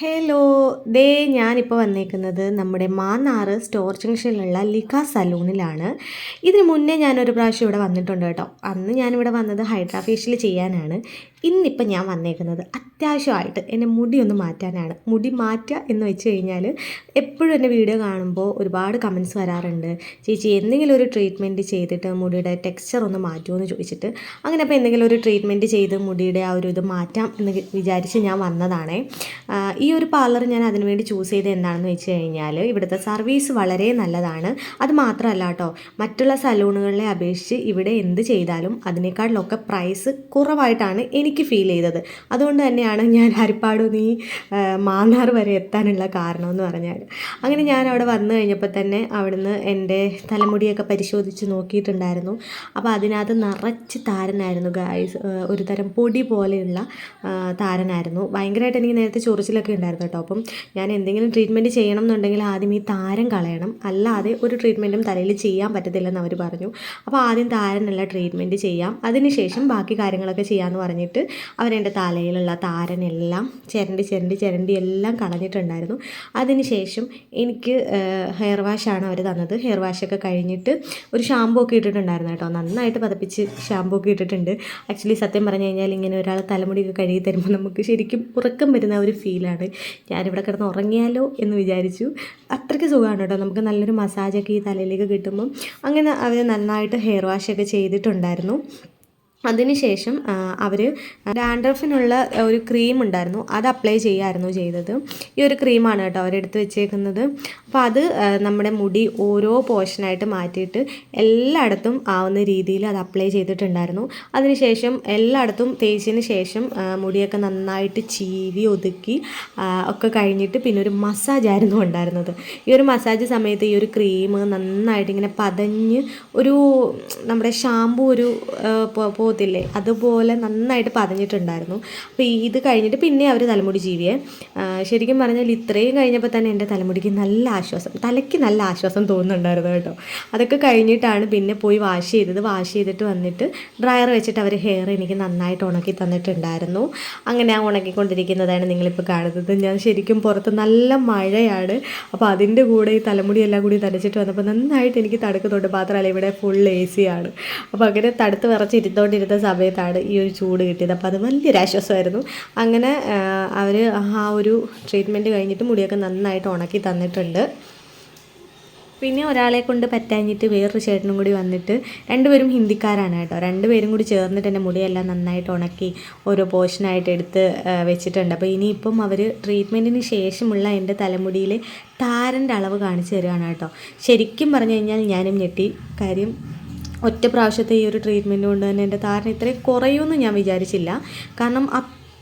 Hello ദേ ഞാനിപ്പോൾ വന്നേക്കുന്നത് നമ്മുടെ മാന്നാറ് സ്റ്റോർ ജംഗ്ഷനിലുള്ള ലിക സലൂണിലാണ് ഇതിന് മുന്നേ ഞാനൊരു പ്രാവശ്യം ഇവിടെ വന്നിട്ടുണ്ട് കേട്ടോ. അന്ന് ഞാനിവിടെ വന്നത് ഹൈഡ്രാഫേഷ്യൽ ചെയ്യാനാണ്. ഇന്നിപ്പോൾ ഞാൻ വന്നേക്കുന്നത് അത്യാവശ്യമായിട്ട് എന്റെ മുടി ഒന്ന് മാറ്റാനാണ്. മുടി മാറ്റുക എന്ന് വെച്ച് കഴിഞ്ഞാൽ എപ്പോഴും എന്റെ വീഡിയോ കാണുമ്പോൾ ഒരുപാട് കമൻസ് വരാറുണ്ട്. ചേച്ചി എന്തെങ്കിലും ഒരു ട്രീറ്റ്മെന്റ് ചെയ്തിട്ട് മുടിയുടെ ടെക്സ്ചർ ഒന്ന് മാറ്റുമോ എന്ന് ചോദിച്ചിട്ട്. അങ്ങനെ അപ്പോൾ എന്തെങ്കിലും ഒരു ട്രീറ്റ്മെന്റ് ചെയ്ത് മുടിയുടെ ആ ഒരു ഇത് മാറ്റാം എന്ന് വിചാരിച്ച് ഞാൻ വന്നതാണേ. ഈ ഒരു പാർലർ ഞാൻ അതിനുവേണ്ടി ചൂസ് ചെയ്ത് എന്താണെന്ന് വെച്ച് കഴിഞ്ഞാൽ ഇവിടുത്തെ സർവീസ് വളരെ നല്ലതാണ്. അത് മാത്രമല്ല കേട്ടോ മറ്റുള്ള സലൂണുകളിലെ അപേക്ഷിച്ച് ഇവിടെ എന്ത് ചെയ്താലും അതിനേക്കാളിലൊക്കെ പ്രൈസ് കുറവായിട്ടാണ് എനിക്ക് ഫീൽ ചെയ്തത്. അതുകൊണ്ട് തന്നെയാണ് ഞാൻ ഹരിപ്പാട് നീ മാന്നാർ വരെ എത്താനുള്ള കാരണം എന്ന് പറഞ്ഞാൽ അങ്ങനെ ഞാൻ അവിടെ വന്നു കഴിഞ്ഞപ്പോൾ തന്നെ അവിടുന്ന് എന്റെ തലമുടിയൊക്കെ പരിശോധിച്ച് നോക്കിയിട്ടുണ്ടായിരുന്നു. അപ്പോൾ അതിനകത്ത് നിറച്ച് താരനായിരുന്നു ഗായ്സ് ഒരു തരം പൊടി പോലെയുള്ള താരനായിരുന്നു. ഭയങ്കരമായിട്ട് എനിക്ക് നേരത്തെ ചൊറിച്ചിലൊക്കെ ഉണ്ടായിരുന്നു കേട്ടോ. അപ്പം ഞാൻ എന്തെങ്കിലും ട്രീറ്റ്മെന്റ് ചെയ്യണം എന്നുണ്ടെങ്കിൽ ആദ്യം ഈ താരം കളയണം. അല്ലാതെ ഒരു ട്രീറ്റ്മെന്റും തലയിൽ ചെയ്യാൻ പറ്റത്തില്ലെന്ന് അവർ പറഞ്ഞു. അപ്പോൾ ആദ്യം താരനുള്ള ട്രീറ്റ്മെന്റ് ചെയ്യാം. അതിനുശേഷം ബാക്കി കാര്യങ്ങളൊക്കെ ചെയ്യാമെന്ന് പറഞ്ഞിട്ട് അവരെന്റെ തലയിലുള്ള താരനെല്ലാം ചിരണ്ടി ചിരണ്ടി ചിരണ്ടി എല്ലാം കളഞ്ഞിട്ടുണ്ടായിരുന്നു. അതിനുശേഷം എനിക്ക് ഹെയർ വാഷാണ് അവർ തന്നത്. ഹെയർ വാഷൊക്കെ കഴിഞ്ഞിട്ട് ഒരു ഷാമ്പൂ ഒക്കെ ഇട്ടിട്ടുണ്ടായിരുന്നു കേട്ടോ. നന്നായിട്ട് പതപ്പിച്ച് ഷാമ്പൂ ഒക്കെ ഇട്ടിട്ടുണ്ട്. ആക്ച്വലി സത്യം പറഞ്ഞു കഴിഞ്ഞാൽ ഇങ്ങനെ ഒരാൾ തലമുടിയൊക്കെ കഴുകി തരുമ്പോൾ നമുക്ക് ശരിക്കും ഉറക്കം വരുന്ന ഒരു ഫീലാണ് ഞാനിവിടെ കിടന്ന് ഉറങ്ങിയാലോ എന്ന് വിചാരിച്ചു. അത്രയ്ക്ക് സുഖമാണ് കേട്ടോ. നമുക്ക് നല്ലൊരു മസാജൊക്കെ ഈ തലയിലേക്ക് കിട്ടുമ്പം. അങ്ങനെ അവർ നന്നായിട്ട് ഹെയർ വാഷൊക്കെ ചെയ്തിട്ടുണ്ടായിരുന്നു. അതിനുശേഷം അവർ ഡാൻഡ്രഫിനുള്ള ഒരു ക്രീം ഉണ്ടായിരുന്നു. അത് അപ്ലൈ ചെയ്യായിരുന്നു ചെയ്തത്. ഈ ഒരു ക്രീമാണ് കേട്ടോ അവരെടുത്ത് വെച്ചേക്കുന്നത്. അപ്പോൾ അത് നമ്മുടെ മുടി ഓരോ പോർഷനായിട്ട് മാറ്റിയിട്ട് എല്ലായിടത്തും ആവുന്ന രീതിയിൽ അത് അപ്ലൈ ചെയ്തിട്ടുണ്ടായിരുന്നു. അതിനുശേഷം എല്ലായിടത്തും തേച്ചതിന് ശേഷം മുടിയൊക്കെ നന്നായിട്ട് ചീവി ഒതുക്കി ഒക്കെ കഴിഞ്ഞിട്ട് പിന്നെ ഒരു മസാജ് ആയിരുന്നു ഉണ്ടായിരുന്നത്. ഈ ഒരു മസാജ് സമയത്ത് ഈ ഒരു ക്രീം നന്നായിട്ട് ഇങ്ങനെ പതഞ്ഞ് ഒരു നമ്മുടെ ഷാമ്പു ഒരു പോകത്തില്ലേ? അതുപോലെ നന്നായിട്ട് പതഞ്ഞിട്ടുണ്ടായിരുന്നു. അപ്പോൾ ഇത് കഴിഞ്ഞിട്ട് പിന്നെ അവർ തലമുടി ജീവിയെ ശരിക്കും പറഞ്ഞാൽ ഇത്രയും കഴിഞ്ഞപ്പോൾ തന്നെ എന്റെ തലമുടിക്ക് നല്ല ആശ്വാസം തലയ്ക്ക് നല്ല ആശ്വാസം തോന്നുന്നുണ്ടായിരുന്നു കേട്ടോ. അതൊക്കെ കഴിഞ്ഞിട്ടാണ് പിന്നെ പോയി വാഷ് ചെയ്തത്. വാഷ് ചെയ്തിട്ട് വന്നിട്ട് ഡ്രയർ വെച്ചിട്ട് അവർ ഹെയർ എനിക്ക് നന്നായിട്ട് ഉണക്കി തന്നിട്ടുണ്ടായിരുന്നു. അങ്ങനെ ആ ഉണക്കിക്കൊണ്ടിരിക്കുന്നതാണ് നിങ്ങളിപ്പോൾ കാണുന്നത്. ഞാൻ ശരിക്കും പുറത്ത് നല്ല മഴയാണ്. അപ്പോൾ അതിന്റെ കൂടെ ഈ തലമുടി എല്ലാം കൂടി നനച്ചിട്ട് വന്നപ്പോൾ നന്നായിട്ട് എനിക്ക് തടുക്കുന്നുണ്ട് മാത്രമല്ല ഇവിടെ ഫുൾ എ സിയാണ് അപ്പോൾ അങ്ങനെ തടുത്ത് വിറച്ച് ഇരുന്നുകൊണ്ടിരുന്ന സമയത്താണ് ഈ ഒരു ചൂട് കിട്ടിയത്. അപ്പോൾ അത് വലിയൊരു ആശ്വാസമായിരുന്നു. അങ്ങനെ അവർ ആ ഒരു ട്രീറ്റ്മെന്റ് കഴിഞ്ഞിട്ട് മുടിയൊക്കെ നന്നായിട്ട് ഉണക്കി തന്നിട്ടുണ്ട്. പിന്നെ ഒരാളെ കൊണ്ട് പറ്റാഞ്ഞിട്ട് വേറൊരു ചേട്ടനും കൂടി വന്നിട്ട് രണ്ടുപേരും ഹിന്ദിക്കാരാണ് കേട്ടോ. രണ്ടുപേരും കൂടി ചേർന്നിട്ട് എന്റെ മുടിയെല്ലാം നന്നായിട്ട് ഉണക്കി ഓരോ പോർഷനായിട്ട് എടുത്ത് വെച്ചിട്ടുണ്ട്. അപ്പോൾ ഇനിയിപ്പം അവർ ട്രീറ്റ്മെന്റിന് ശേഷമുള്ള എന്റെ തലമുടിയിൽ താരന്റെ അളവ് കാണിച്ചു തരികയാണ് കേട്ടോ. ശരിക്കും പറഞ്ഞു കഴിഞ്ഞാൽ ഞാനും ഞെട്ടി. കാര്യം ഒറ്റ പ്രാവശ്യത്തെ ഈ ഒരു ട്രീറ്റ്മെന്റ് കൊണ്ട് തന്നെ എന്റെ താരൻ ഇത്രയും കുറയുമെന്ന് ഞാൻ വിചാരിച്ചില്ല. കാരണം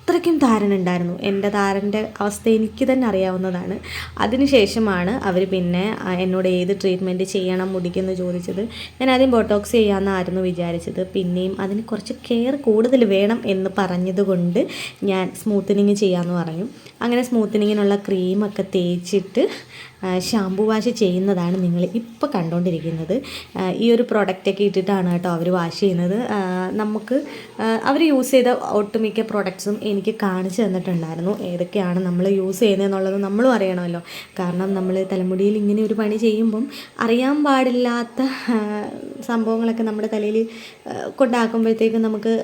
അത്രയ്ക്കും താരൻ ഉണ്ടായിരുന്നു. എന്റെ താരന്റെ അവസ്ഥ എനിക്ക് തന്നെ അറിയാവുന്നതാണ്. അതിനുശേഷമാണ് അവർ പിന്നെ എന്നോട് ഏത് ട്രീറ്റ്മെന്റ് ചെയ്യണം മുടിക്കെന്ന് ചോദിച്ചത്. ഞാൻ ആദ്യം ബോട്ടോക്സ് ചെയ്യാമെന്നായിരുന്നു വിചാരിച്ചത്. പിന്നെയും അതിന് കുറച്ച് കെയർ കൂടുതൽ വേണം എന്ന് പറഞ്ഞതുകൊണ്ട് ഞാൻ സ്മൂത്തനിങ് ചെയ്യാമെന്ന് പറഞ്ഞു. അങ്ങനെ സ്മൂത്തനിങ്ങിനുള്ള ക്രീമൊക്കെ തേച്ചിട്ട് ഷാംപു വാഷ് ചെയ്യുന്നതാണ് നിങ്ങൾ ഇപ്പോൾ കണ്ടുകൊണ്ടിരിക്കുന്നത് ഈ ഒരു പ്രൊഡക്റ്റൊക്കെ ഇട്ടിട്ടാണ് കേട്ടോ അവർ വാഷ് ചെയ്യുന്നത്. നമുക്ക് അവർ യൂസ് ചെയ്ത ഒട്ടുമിക്ക പ്രൊഡക്ട്സും എനിക്ക് കാണിച്ചു തന്നിട്ടുണ്ടായിരുന്നു. ഏതൊക്കെയാണ് നമ്മൾ യൂസ് ചെയ്യുന്നതെന്നുള്ളത് നമ്മളും അറിയണമല്ലോ. കാരണം നമ്മൾ തലമുടിയിൽ ഇങ്ങനെ ഒരു പണി ചെയ്യുമ്പം അറിയാൻ പാടില്ലാത്ത സംഭവങ്ങളൊക്കെ നമ്മുടെ തലയിൽ കൊണ്ടാക്കുമ്പോഴത്തേക്കും നമുക്ക്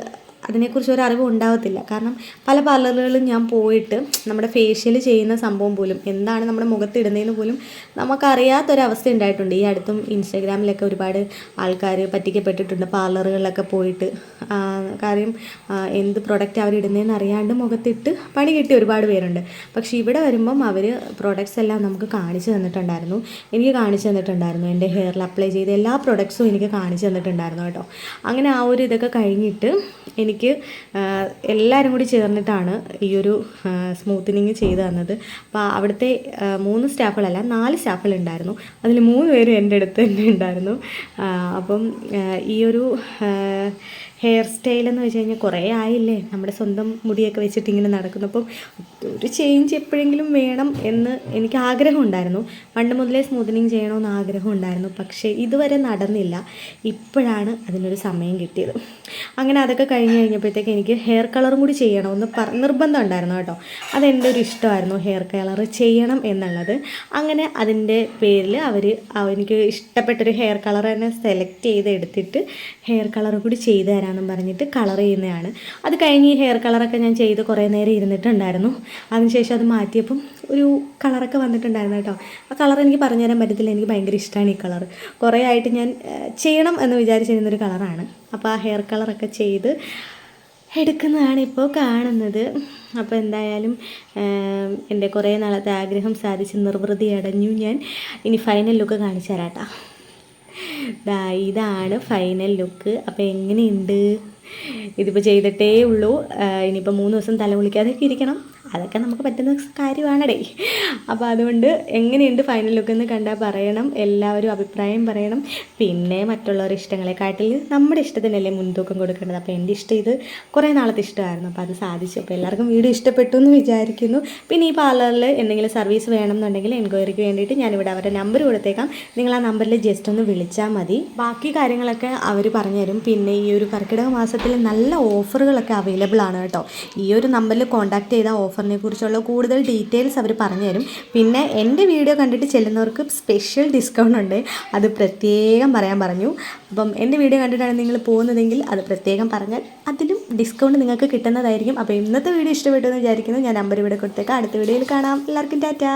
അതിനെക്കുറിച്ച് ഒരു അറിവ് ഉണ്ടാവത്തില്ല. കാരണം പല പാർലറുകളിലും ഞാൻ പോയിട്ട് നമ്മുടെ ഫേഷ്യൽ ചെയ്യുന്ന സംഭവം പോലും എന്താണ് നമ്മുടെ മുഖത്തിടുന്നതെന്ന് പോലും നമുക്കറിയാത്തൊരവസ്ഥ ഉണ്ടായിട്ടുണ്ട്. ഈ അടുത്തും ഇൻസ്റ്റാഗ്രാമിലൊക്കെ ഒരുപാട് ആൾക്കാർ പറ്റിക്കപ്പെട്ടിട്ടുണ്ട് പാർലറുകളിലൊക്കെ പോയിട്ട്. കാര്യം എന്ത് പ്രൊഡക്റ്റ് അവരിടുന്നതെന്ന് അറിയാണ്ട് മുഖത്തിട്ട് പണി കിട്ടിയ ഒരുപാട് പേരുണ്ട്. പക്ഷേ ഇവിടെ വരുമ്പം അവർ പ്രൊഡക്ട്സ് എല്ലാം നമുക്ക് കാണിച്ചു തന്നിട്ടുണ്ടായിരുന്നു. എനിക്ക് കാണിച്ചു തന്നിട്ടുണ്ടായിരുന്നു. എന്റെ ഹെയറിൽ അപ്ലൈ ചെയ്ത എല്ലാ പ്രൊഡക്ട്സും എനിക്ക് കാണിച്ചു തന്നിട്ടുണ്ടായിരുന്നു കേട്ടോ. അങ്ങനെ ആ ഒരു ഇതൊക്കെ കഴിഞ്ഞിട്ട് എനിക്ക് ആ, എല്ലാവരും കൂടി ചേർന്നിട്ടാണ് ഈ ഒരു സ്മൂത്തനിങ് ചെയ്തു തന്നത്. അപ്പോൾ അവിടുത്തെ മൂന്ന് സ്റ്റാഫുകളല്ല നാല് സ്റ്റാഫുകളുണ്ടായിരുന്നു അതിൽ മൂന്ന് പേരും എന്റെ അടുത്ത് തന്നെ ഉണ്ടായിരുന്നു. അപ്പം ഈ ഒരു ഹെയർ സ്റ്റൈൽ എന്ന് വെച്ച് കഴിഞ്ഞാൽ കുറേ ആയില്ലേ? നമ്മുടെ സ്വന്തം മുടിയൊക്കെ വെച്ചിട്ട് ഇങ്ങനെ നടക്കുന്നു. അപ്പം ഒരു ചേഞ്ച് എപ്പോഴെങ്കിലും വേണം എന്ന് എനിക്ക് ആഗ്രഹം ഉണ്ടായിരുന്നു. പണ്ട് മുതലേ സ്മൂത്തനിങ് ചെയ്യണമെന്ന് ആഗ്രഹം ഉണ്ടായിരുന്നു. പക്ഷേ ഇതുവരെ നടന്നില്ല. ഇപ്പോഴാണ് അതിനൊരു സമയം കിട്ടിയത്. അങ്ങനെ അതൊക്കെ കഴിഞ്ഞ് കഴിഞ്ഞപ്പോഴത്തേക്ക് എനിക്ക് ഹെയർ കളറും കൂടി ചെയ്യണമെന്ന് പറ നിർബന്ധം ഉണ്ടായിരുന്നു കേട്ടോ. അതെന്റെ ഒരു ഇഷ്ടമായിരുന്നു ഹെയർ കളർ ചെയ്യണം എന്നുള്ളത്. അങ്ങനെ അതിന്റെ പേരിൽ അവർ എനിക്ക് ഇഷ്ടപ്പെട്ടൊരു ഹെയർ കളർ തന്നെ സെലക്ട് ചെയ്ത് എടുത്തിട്ട് ഹെയർ കളർ കൂടി ചെയ്ത് തരാമെന്നും പറഞ്ഞിട്ട് കളർ ചെയ്യുന്നതാണ്. അത് കഴിഞ്ഞ് ഹെയർ കളറൊക്കെ ഞാൻ ചെയ്ത് കുറേ നേരം ഇരുന്നിട്ടുണ്ടായിരുന്നു. അതിനുശേഷം അത് മാറ്റിയപ്പം ഒരു കളറൊക്കെ വന്നിട്ടുണ്ടായിരുന്നു കേട്ടോ. ആ കളർ എനിക്ക് പറഞ്ഞു തരാൻ പറ്റത്തില്ല. എനിക്ക് ഭയങ്കര ഇഷ്ടമാണ് ഈ കളർ കുറേ ആയിട്ട് ഞാൻ ചെയ്യണം എന്ന് വിചാരിച്ചിരുന്നൊരു കളറാണ് അപ്പോൾ ആ ഹെയർ കളറൊക്കെ ചെയ്ത് എടുക്കുന്നതാണ് ഇപ്പോൾ കാണുന്നത്. അപ്പോൾ എന്തായാലും എന്റെ കുറേ നാളത്തെ ആഗ്രഹം സാധിച്ച് നിർവൃതി അടഞ്ഞു ഞാൻ. ഇനി ഫൈനൽ ലുക്ക് കാണിച്ചു ദാ ഇതാണ് ഫൈനൽ ലുക്ക് അപ്പോൾ എങ്ങനെയുണ്ട്? ഇതിപ്പോൾ ചെയ്തിട്ടേ ഉള്ളൂ. ഇനിയിപ്പോൾ മൂന്ന് ദിവസം തല കുളിക്കാതെയൊക്കെ ഇരിക്കണം. അതൊക്കെ നമുക്ക് പറ്റുന്ന കാര്യമാണടേ. അപ്പോൾ അതുകൊണ്ട് എങ്ങനെയുണ്ട് ഫൈനൽ ലുക്ക് എന്ന് കണ്ടാൽ പറയണം. എല്ലാവരും അഭിപ്രായം പറയണം. പിന്നെ മറ്റുള്ളവരുടെ ഇഷ്ടങ്ങളെക്കാട്ടിൽ നമ്മുടെ ഇഷ്ടത്തിനല്ലേ മുൻതൂക്കം കൊടുക്കേണ്ടത്. അപ്പോൾ എന്റെ ഇഷ്ടം ഇത് കുറേ നാളത്തെ ഇഷ്ടമായിരുന്നു. അപ്പോൾ അത് സാധിച്ചു. അപ്പോൾ എല്ലാവർക്കും വീഡിയോ ഇഷ്ടപ്പെട്ടു എന്ന് വിചാരിക്കുന്നു. പിന്നെ ഈ പാർലറിൽ എന്തെങ്കിലും സർവീസ് വേണമെന്നുണ്ടെങ്കിൽ എൻക്വയറിക്ക് വേണ്ടിയിട്ട് ഞാനിവിടെ അവരുടെ നമ്പർ കൊടുത്തേക്കാം. നിങ്ങൾ ആ നമ്പറിൽ ജസ്റ്റ് ഒന്ന് വിളിച്ചാൽ മതി. ബാക്കി കാര്യങ്ങളൊക്കെ അവർ പറഞ്ഞുതരും. പിന്നെ ഈ ഒരു കർക്കിടക മാസത്തിൽ നല്ല ഓഫറുകളൊക്കെ അവൈലബിൾ ആണ് കേട്ടോ. ഈ ഒരു നമ്പറിൽ കോൺടാക്ട് ചെയ്ത ഓഫറിനെ കുറിച്ചുള്ള കൂടുതൽ ഡീറ്റെയിൽസ് അവർ പറഞ്ഞു തരും. പിന്നെ എന്റെ വീഡിയോ കണ്ടിട്ട് ചെല്ലുന്നവർക്ക് സ്പെഷ്യൽ ഡിസ്കൗണ്ട് ഉണ്ട്. അത് പ്രത്യേകം പറയാൻ പറഞ്ഞു. അപ്പം എന്റെ വീഡിയോ കണ്ടിട്ടാണ് നിങ്ങൾ പോകുന്നതെങ്കിൽ അത് പ്രത്യേകം പറഞ്ഞാൽ അതിലും ഡിസ്കൗണ്ട് നിങ്ങൾക്ക് കിട്ടുന്നതായിരിക്കും. അപ്പോൾ ഇന്നത്തെ വീഡിയോ ഇഷ്ടപ്പെട്ടു എന്ന് വിചാരിക്കുന്നു. ഞാൻ നമ്പർ ഇവിടെ കൊടുത്തേക്കാം. അടുത്ത വീഡിയോയിൽ കാണാം. എല്ലാവർക്കും ടാറ്റാ.